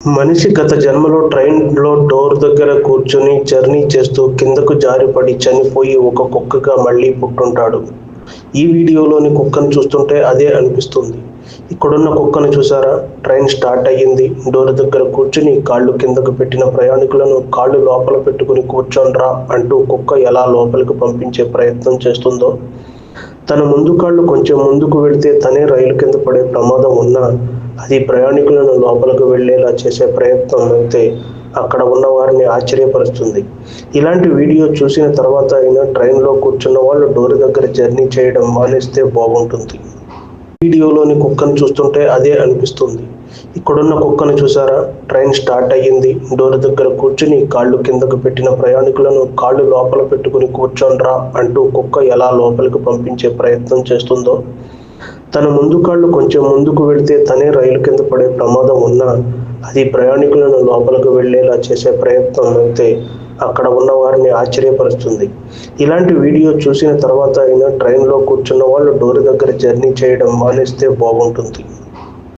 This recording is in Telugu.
మనిషి గత జన్మలో ట్రైన్లో డోర్ దగ్గర కూర్చుని జర్నీ చేస్తూ కిందకు జారిపడి చనిపోయి ఒక కుక్కగా మళ్ళీ పుట్టుంటాడు. ఈ వీడియోలోని కుక్కను చూస్తుంటే అదే అనిపిస్తుంది. ఇక్కడున్న కుక్కను చూసారా? ట్రైన్ స్టార్ట్ అయ్యింది. డోర్ దగ్గర కూర్చుని కాళ్ళు కిందకు పెట్టిన ప్రయాణికులను కాళ్ళు లోపల పెట్టుకుని కూర్చోండ్రా అంటూ కుక్క ఎలా లోపలికి పంపించే ప్రయత్నం చేస్తుందో తన ముందు కాళ్ళు కొంచెం ముందుకు వెళితే తనే రైలు కింద పడే ప్రమాదం ఉన్నా అది ప్రయాణికులను లోపలికి వెళ్ళేలా చేసే ప్రయత్నం అయితే అక్కడ ఉన్న వారిని ఆశ్చర్యపరుస్తుంది. ఇలాంటి వీడియో చూసిన తర్వాత అయినా ట్రైన్లో కూర్చున్న వాళ్ళు డోర్ దగ్గర జర్నీ చేయడం మానేస్తే బాగుంటుంది. వీడియోలోని కుక్కను చూస్తుంటే అదే అనిపిస్తుంది. ఇక్కడున్న కుక్కను చూసారా? ట్రైన్ స్టార్ట్ అయ్యింది. డోర్ దగ్గర కూర్చుని కాళ్ళు కిందకు పెట్టిన ప్రయాణికులను కాళ్ళు లోపల పెట్టుకుని కూర్చోండ్రా అంటూ కుక్క ఎలా లోపలికి పంపించే ప్రయత్నం చేస్తుందో? తన ముందు కాళ్ళు కొంచెం ముందుకు వెళితే తనే రైలు కింద పడే ప్రమాదం ఉన్నా అది ప్రయాణికులను లోపలికి వెళ్ళేలా చేసే ప్రయత్నం అయితే అక్కడ ఉన్న వారిని ఆశ్చర్యపరుస్తుంది. ఇలాంటి వీడియో చూసిన తర్వాత అయినా ట్రైన్లో కూర్చున్న వాళ్ళు డోర్ దగ్గర జర్నీ చేయడం మానేస్తే బాగుంటుంది.